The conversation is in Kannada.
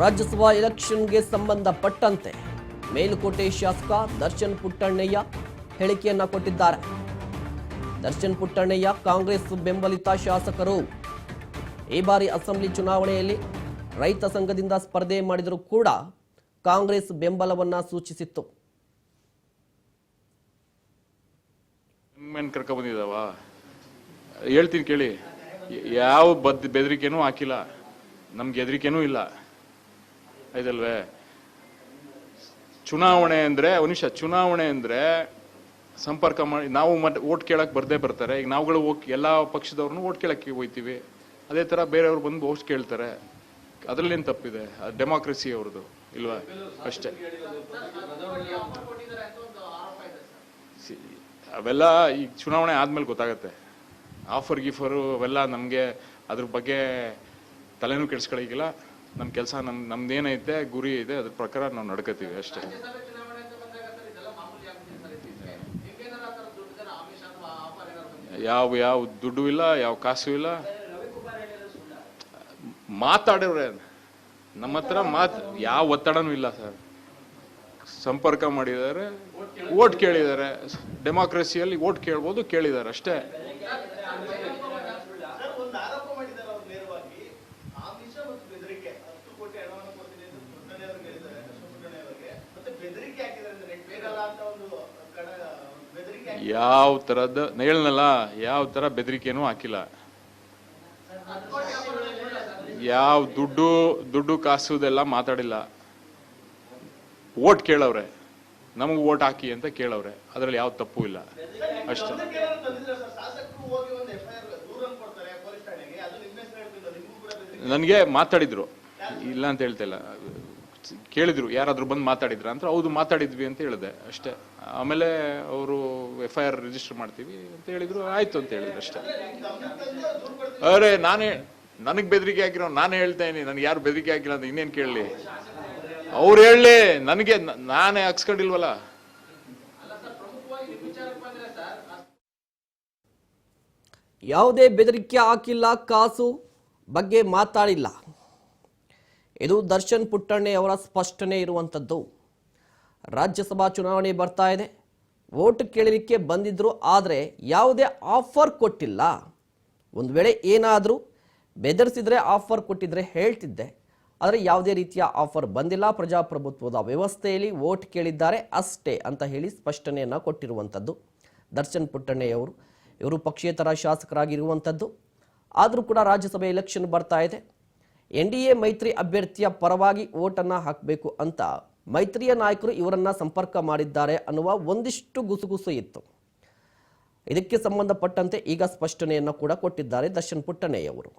ರಾಜ್ಯಸಭಾ ಎಲೆಕ್ಷನ್ಗೆ ಸಂಬಂಧಪಟ್ಟಂತೆ ಮೇಲುಕೋಟೆ ಶಾಸಕ ದರ್ಶನ್ ಪುಟ್ಟಣ್ಣಯ್ಯ ಹೇಳಿಕೆಯನ್ನ ಕೊಟ್ಟಿದ್ದಾರೆ. ದರ್ಶನ್ ಪುಟ್ಟಣ್ಣಯ್ಯ ಕಾಂಗ್ರೆಸ್ ಬೆಂಬಲಿತ ಶಾಸಕರು. ಈ ಬಾರಿ ಅಸೆಂಬ್ಲಿ ಚುನಾವಣೆಯಲ್ಲಿ ರೈತ ಸಂಘದಿಂದ ಸ್ಪರ್ಧೆ ಮಾಡಿದರೂ ಕೂಡ ಕಾಂಗ್ರೆಸ್ ಬೆಂಬಲವನ್ನ ಸೂಚಿಸಿತ್ತು. ಕರ್ಕೊಂಡ್ಬಂದಿದ್ದಾವ ಹೇಳ್ತೀನಿ ಕೇಳಿ. ಯಾವ ಬದ್ ಬೆದರಿಕೆನೂ ಹಾಕಿಲ್ಲ. ನಮ್ಗೆ ಹೆದರಿಕೆನೂ ಇಲ್ಲ. ಆಯ್ತಲ್ವೇ ಚುನಾವಣೆ ಅಂದ್ರೆ ನಿಮಿಷ, ಚುನಾವಣೆ ಅಂದ್ರೆ ಸಂಪರ್ಕ ಮಾಡಿ, ನಾವು ಮತ್ತೆ ಓಟ್ ಕೇಳಕ್ ಬರ್ದೇ ಬರ್ತಾರೆ. ಈಗ ನಾವುಗಳು ಹೋಗಿ, ಎಲ್ಲಾ ಪಕ್ಷದವ್ರನ್ನು ಓಟ್ ಕೇಳಕ್ಕೆ ಹೋಗ್ತೀವಿ ಅದೇ ತರ ಬೇರೆಯವ್ರು ಬಂದು ಓಟ್ ಕೇಳ್ತಾರೆ. ಅದ್ರಲ್ಲೇನ್ ತಪ್ಪಿದೆ? ಡೆಮಾಕ್ರಸಿ ಅವ್ರದ್ದು, ಇಲ್ವಾ? ಅಷ್ಟೇ. ಅವೆಲ್ಲ ಈಗ ಚುನಾವಣೆ ಆದ್ಮೇಲೆ ಗೊತ್ತಾಗತ್ತೆ. ಆಫರ್, ಗೀಫರು ಅವೆಲ್ಲ ನಮಗೆ ಅದ್ರ ಬಗ್ಗೆ ತಲೆನೂ ಕೆಡಿಸ್ಕೊಳಗಿಲ್ಲ ನಮ್ಮ ಕೆಲಸ ನಮ್ ನಮ್ದೇನೈತೆ ಗುರಿ ಇದೆ ಅದ್ರ ಪ್ರಕಾರ ನಾವು ನಡ್ಕೋತೀವಿ ಅಷ್ಟೇ. ಯಾವ ಯಾವ ದುಡ್ಡು ಇಲ್ಲ ಯಾವ ಕಾಸು ಇಲ್ಲ. ಮಾತಾಡೋರೆ. ನಮ್ಮ ಹತ್ರ ಮಾತ್ ಯಾವ ಒತ್ತಡನೂ ಇಲ್ಲ ಸರ್. ಸಂಪರ್ಕ ಮಾಡಿದ್ದಾರೆ ಓಟ್ ಕೇಳಿದ್ದಾರೆ. ಡೆಮಾಕ್ರಸಿಯಲ್ಲಿ ಓಟ್ ಕೇಳ್ಬೋದು ಕೇಳಿದ್ದಾರೆ ಅಷ್ಟೇ ಸರ್ ಒಂದು ಆರೋಪ ಮಾಡಿದ್ದಾರೆ ಅವ್ರು ನೇರವಾಗಿ ಆಮಿಷ ಮತ್ತು ಬೆದರಿಕೆ ಹತ್ತು ಕೋಟಿ ಹಣವನ್ನು ಕೊಡ್ತೀನಿ ಅಂತ ಪುಟ್ಟಣ್ಣೆ ಅವ್ರಿಗೆ ಹೇಳಿದ್ದಾರೆ ಅಶ್ವಪುಟ್ಟಣ್ಣೆ ಅವರಿಗೆ ಮತ್ತೆ ಬೆದರಿಕೆ ಹಾಕಿದ್ದಾರೆ ಅಂದ್ರೆ ಬೇಡಲ್ಲ ಅಂತ ಒಂದು ಕಡ ಬೆದರಿಕೆ ಹಾಕಿ ಯಾವ ತರದ ಹೇಳನಲ್ಲ ಯಾವ ತರ ಬೆದರಿಕೆನೂ ಹಾಕಿಲ್ಲ. ಯಾವ ದುಡ್ಡು ದುಡ್ಡು ಕಾಸುದೆಲ್ಲ ಮಾತಾಡಿಲ್ಲ. ಓಟ್ ಕೇಳವ್ರೆ. ನಮಗೆ ಓಟ್ ಹಾಕಿ ಅಂತ ಕೇಳವ್ರೆ. ಅದ್ರಲ್ಲಿ ಯಾವ ತಪ್ಪು ಇಲ್ಲ. ಅಷ್ಟೇ. ನನ್ಗೆ ಮಾತಾಡಿದ್ರು. ಇಲ್ಲ ಅಂತ ಹೇಳ್ತಾ ಇಲ್ಲ. ಕೇಳಿದ್ರು, ಯಾರಾದರೂ ಬಂದು ಮಾತಾಡಿದ್ರ ಅಂತ, ಹೌದು, ಮಾತಾಡಿದ್ವಿ ಅಂತ ಹೇಳಿದೆ ಅಷ್ಟೇ. ಆಮೇಲೆ ಅವರು ಎಫ್ ಐ ಆರ್ ರಿಜಿಸ್ಟರ್ ಮಾಡ್ತೀವಿ ಅಂತ ಹೇಳಿದ್ರು, ಆಯ್ತು ಅಂತ ಹೇಳಿದ್ರು ಅಷ್ಟೇ. ಅರೆ, ನಾನೇ, ನನಗ್ ಬೆದರಿಕೆ ಹಾಕಿರೋ ನಾನೇ ಹೇಳ್ತಾ ಇದೀನಿ ನನಗೆ ಯಾರು ಬೆದರಿಕೆ ಹಾಕಿಲ್ಲ ಅಂತ ಇನ್ನೇನ್ ಕೇಳಲಿ? ಅವ್ರು ಹೇಳಲಿ, ನನಗೆ, ನಾನೇ ಹಾಕ್ಸ್ಕೊಂಡಿಲ್ವಲ್ಲ? ಯಾವುದೇ ಬೆದರಿಕೆ ಹಾಕಿಲ್ಲ, ಕಾಸು ಬಗ್ಗೆ ಮಾತಾಡಿಲ್ಲ. ಇದು ದರ್ಶನ್ ಪುಟ್ಟಣ್ಣೆ ಅವರ ಸ್ಪಷ್ಟನೆ ಇರುವಂಥದ್ದು ರಾಜ್ಯಸಭಾ ಚುನಾವಣೆ ಬರ್ತಾ ಇದೆ. ವೋಟ್ ಕೇಳಲಿಕ್ಕೆ ಬಂದಿದ್ರು, ಆದರೆ ಯಾವುದೇ ಆಫರ್ ಕೊಟ್ಟಿಲ್ಲ. ಒಂದು ವೇಳೆ ಏನಾದರೂ ಬೆದರಿಸಿದರೆ ಆಫರ್ ಕೊಟ್ಟಿದ್ರೆ ಹೇಳ್ತಿದ್ದೆ. ಆದರೆ ಯಾವುದೇ ರೀತಿಯ ಆಫರ್ ಬಂದಿಲ್ಲ. ಪ್ರಜಾಪ್ರಭುತ್ವದ ವ್ಯವಸ್ಥೆಯಲ್ಲಿ ವೋಟ್ ಕೇಳಿದ್ದಾರೆ ಅಷ್ಟೇ ಅಂತ ಹೇಳಿ ಸ್ಪಷ್ಟನೆಯನ್ನು ಕೊಟ್ಟಿರುವಂಥದ್ದು ದರ್ಶನ್ ಪುಟ್ಟಣ್ಣೆಯವರು ಇವರು ಪಕ್ಷೇತರ ಶಾಸಕರಾಗಿರುವಂಥದ್ದು ಆದರೂ ಕೂಡ ರಾಜ್ಯಸಭೆ ಎಲೆಕ್ಷನ್ ಬರ್ತಾ ಇದೆ. ಎನ್ ಡಿ ಎ ಮೈತ್ರಿ ಅಭ್ಯರ್ಥಿಯ ಪರವಾಗಿ ಓಟನ್ನು ಹಾಕಬೇಕು ಅಂತ ಮೈತ್ರಿಯ ನಾಯಕರು ಇವರನ್ನ ಸಂಪರ್ಕ ಮಾಡಿದ್ದಾರೆ ಅನ್ನುವ ಒಂದಿಷ್ಟು ಗುಸುಗುಸು ಇತ್ತು. ಇದಕ್ಕೆ ಸಂಬಂಧಪಟ್ಟಂತೆ ಈಗ ಸ್ಪಷ್ಟನೆಯನ್ನು ಕೂಡ ಕೊಟ್ಟಿದ್ದಾರೆ ದರ್ಶನ್ ಪುಟ್ಟಣ್ಣಯ್ಯವರು